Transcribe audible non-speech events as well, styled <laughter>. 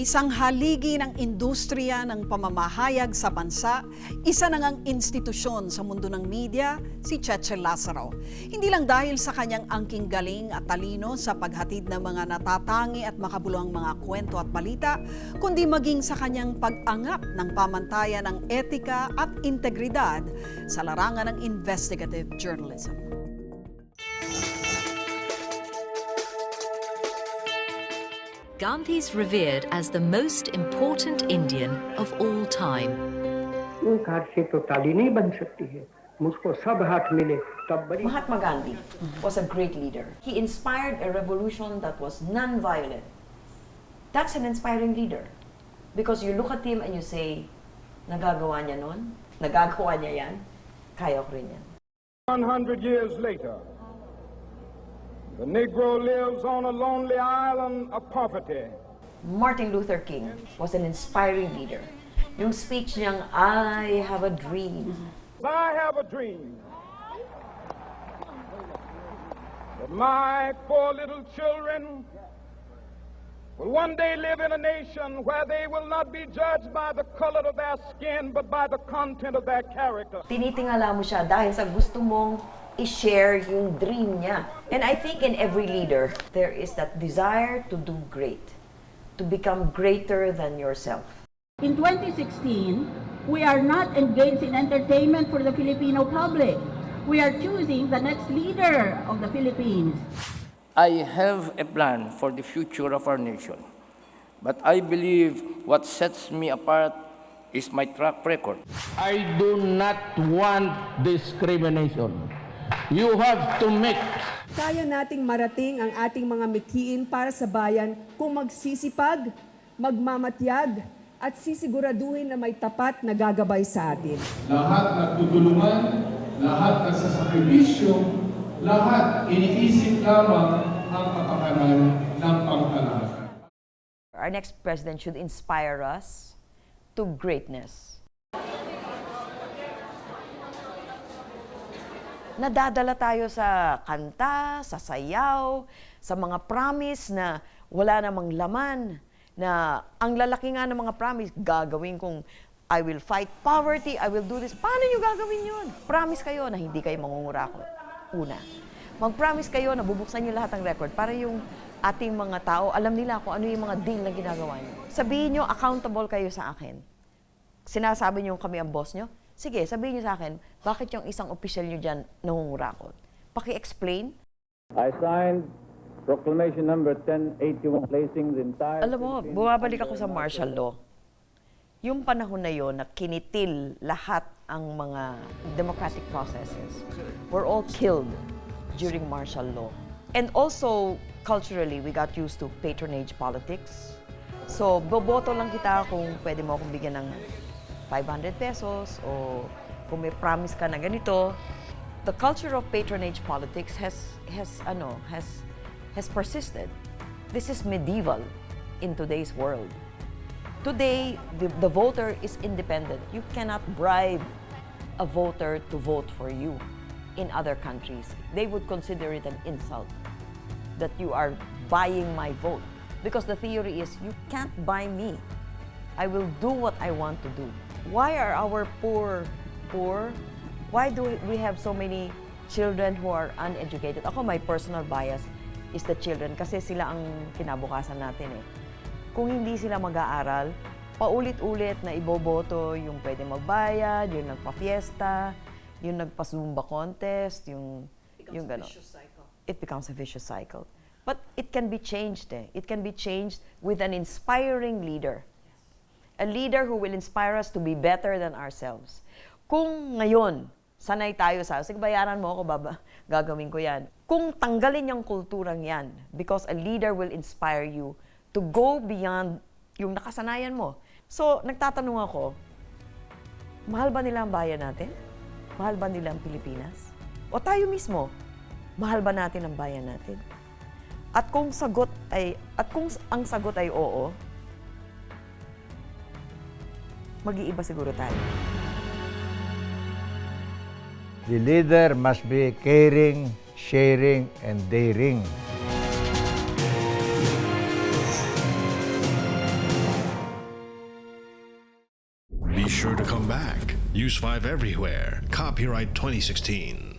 Isang haligi ng industriya ng pamamahayag sa bansa, isa na ngang institusyon sa mundo ng media, si Cheche Lazaro. Hindi lang dahil sa kanyang angking galing at talino sa paghatid ng mga natatangi at makabuluhang mga kwento at balita, kundi maging sa kanyang pag-angat ng pamantayan ng etika at integridad sa larangan ng investigative journalism. Gandhi's revered as the most important Indian of all time. एक हाथ से तो ताली नहीं बन सकती है मुझको सब हाथ मिले तब बड़ी Mahatma Gandhi was a great leader. He inspired a revolution that was non-violent. That's an inspiring leader. Because you look at him and you say, nagagawa niya nun, nagagawa niya yan, kaya ko rin yan. 100 years later, the Negro lives on a lonely island of poverty. Martin Luther King was an inspiring leader. Yung speech niyang, I have a dream. I have a dream that my poor little children will one day live in a nation where they will not be judged by the color of their skin, but by the content of their character. Tinitingala mo siya dahil sa gusto mong i-share yung dream niya. And I think in every leader, there is that desire to do great, to become greater than yourself. In 2016, we are not engaged in entertainment for the Filipino public. We are choosing the next leader of the Philippines. I have a plan for the future of our nation. But I believe what sets me apart is my track record. I do not want discrimination. You have to make Kaya nating marating ang ating mga mithiin para sa bayan kung magsisipag, magmamatyag, at sisiguraduhin na may tapat na gagabay sa atin. lahat nagtutulungan, lahat nagsasakripisyo, lahat iniisip lamang ang kapakanan ng pangkalahatan. Our next president should inspire us to greatness. Nadadala tayo sa kanta, sa sayaw, sa mga promise na wala namang laman, na ang lalaki nga ng mga promise, gagawin kong I will fight poverty, I will do this. Paano nyo gagawin yun? Promise kayo na hindi kayo mangungurakot. Una, mag-promise kayo na bubuksan nyo lahat ng record para yung ating mga tao, alam nila kung ano yung mga deal na ginagawa nyo. Sabihin nyo, accountable kayo sa akin. Sinasabi nyo kami ang boss nyo, sige, sabihin nyo sa akin, bakit yung isang official nyo dyan nangungurakot? Paki-explain. I signed Proclamation Number 1081 placing the entire... Alam mo, bumabalik ako sa martial law. Yung panahon na yon na kinitil lahat ang mga democratic processes were all killed during martial law. And also, culturally, we got used to patronage politics. So, boboto lang kita kung pwede mo akong bigyan ng 500 pesos o kung may promise ka na ganito. The culture of patronage politics has has ano has has persisted. This is medieval in today's world. Today, the, the voter is independent. You cannot bribe a voter to vote for you in other countries. They would consider it an insult that you are buying my vote. Because the theory is you can't buy me. I will do what I want to do. Why are our poor poor? Why do we have so many children who are uneducated? Ako, my personal bias is the children kasi sila ang kinabukasan natin eh. Kung hindi sila mag-aaral, paulit-ulit na iboboto yung pwede magbayad, yung nagpa-fiesta, yung nagpa-zumba contest, yung, yung gano'n. It becomes a vicious cycle. But it can be changed eh. It can be changed with an inspiring leader. A leader who will inspire us to be better than ourselves. Kung ngayon, sanay tayo sa, sige bayaran mo ako, baba, <laughs> gagawin ko yan. Kung tanggalin yung kulturang yan, because a leader will inspire you to go beyond yung nakasanayan mo. So, nagtatanong ako, mahal ba nila ang bayan natin? Mahal ba nila ang Pilipinas? O tayo mismo, mahal ba natin ang bayan natin? At kung sagot ay at kung ang sagot ay oo, mag-iiba siguro tayo. The leader must be caring, sharing, and daring. Be sure to come back. Use 5 everywhere. Copyright 2016.